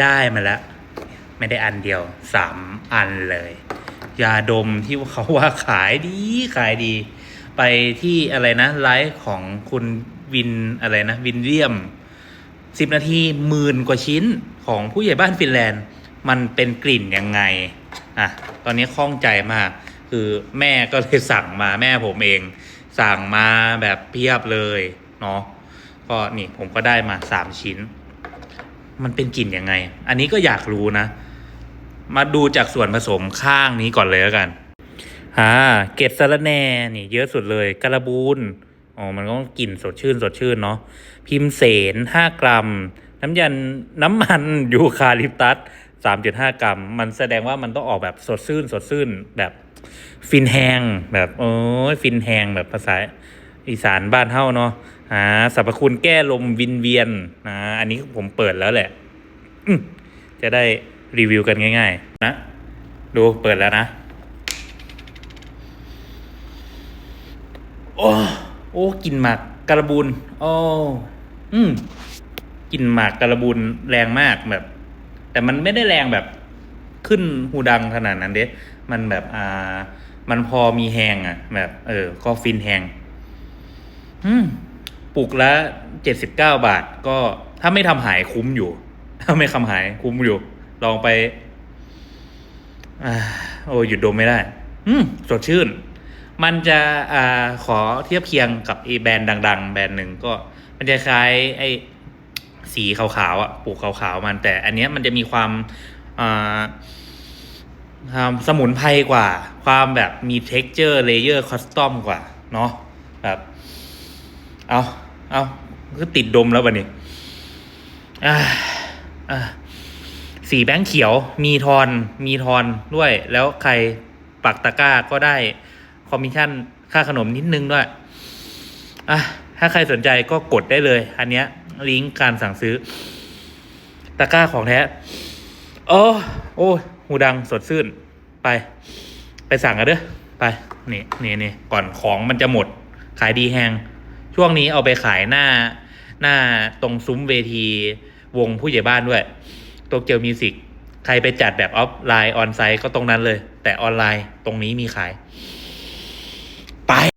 ได้มาแล้ว ไม่ได้อันเดียวสามอันเลย ยาดมที่เขาว่าขายดีขายดี ไปที่อะไรนะ ไลฟ์ของคุณวินอะไรนะ วินเลียมสิบนาทีหมื่นกว่าชิ้นของผู้ใหญ่บ้านฟินแลนด์ มันเป็นกลิ่นยังไง อะ ตอนนี้คล่องใจมาก คือแม่ก็เลยสั่งมาแม่ผมเอง สั่งมาแบบเพียบเลย เนาะก็นี่ผมก็ได้มาสามชิ้น มันเป็นกลิ่นยังไง อันนี้ก็อยากรู้นะ มาดูจากส่วนผสมข้างนี้ก่อนเลยแล้วกันอ่าเกล็ดสะระแหน่นี่เยอะสุดเลยกระบูนอ๋อ มันก็กลิ่นสดชื่นสดชื่นเนาะ พิมเสนห้ากรัม น้ำยันน้ำมันยูคาลิปตัสสามจุดห้ากรัม มันแสดงว่ามันต้องออกแบบสดชื่นสดชื่นแบบฟินแฮงแบบโอ้ยฟินแฮงแบบภาษา อีสานบ้านเฮ้าเนาะอ่าสรรพคุณแก้ลมวินเวียนอ่าอันนี้ผมเปิดแล้วแหละจะได้รีวิวกันง่าย ๆ นะ ดูเปิดแล้วนะ โอ้โอ้กลิ่นหมากกระบุนโอ้อืมกลิ่นหมากกระบุนแรงมากแบบ แต่มันไม่ได้แรงแบบขึ้นหูดังขนาดนั้นเด้มันแบบอ่า มันพอมีแหงอะ แบบ เออ ก็ฟินแหง ปลูกละเจ็ดสิบเก้าบาท ก็ถ้าไม่ทำหายคุ้มอยู่ ถ้าไม่ทำหายคุ้มอยู่ ลองไปอโอ้หยุดดมไม่ได้ อืมสดชื่น มันจะอ่าขอเทียบเคียงกับไอแบรนด์ดัง ๆ แบรนด์หนึ่งก็ มันจะคล้ายไอสีขาวๆอะปลูกขาวๆมัน แต่ อันเนี้ยมันจะมีความอ่าความสมุนไพรกว่า ความแบบมี texture layer custom กว่า เนาะแบบ เอาเอาคือติดดมแล้ววันนี้อ่าอ่าสีแบงค์เขียว มีทอน มีทอนด้วย แล้วใครปักตะกร้าก็ได้คอมมิชชั่นค่าขนมนิดนึงด้วยอะถ้าใครสนใจก็กดได้เลย อันเนี้ย ลิงก์การสั่งซื้อ ตะกร้าของแท้ โอ้โอ้หูดังสดชื่น ไป ไปสั่งกันเด้อ ไป นี่นี่นี่ก่อนของมันจะหมด ขายดีแฮง ช่วงนี้เอาไปขายหน้าหน้าตรงซุ้มเวทีวงผู้ใหญ่บ้านด้วยโตเกียวมิวสิกใครไปจัดแบบออฟไลน์ออนไซต์ก็ตรงนั้นเลย แต่ออนไลน์ตรงนี้มีขาย ไป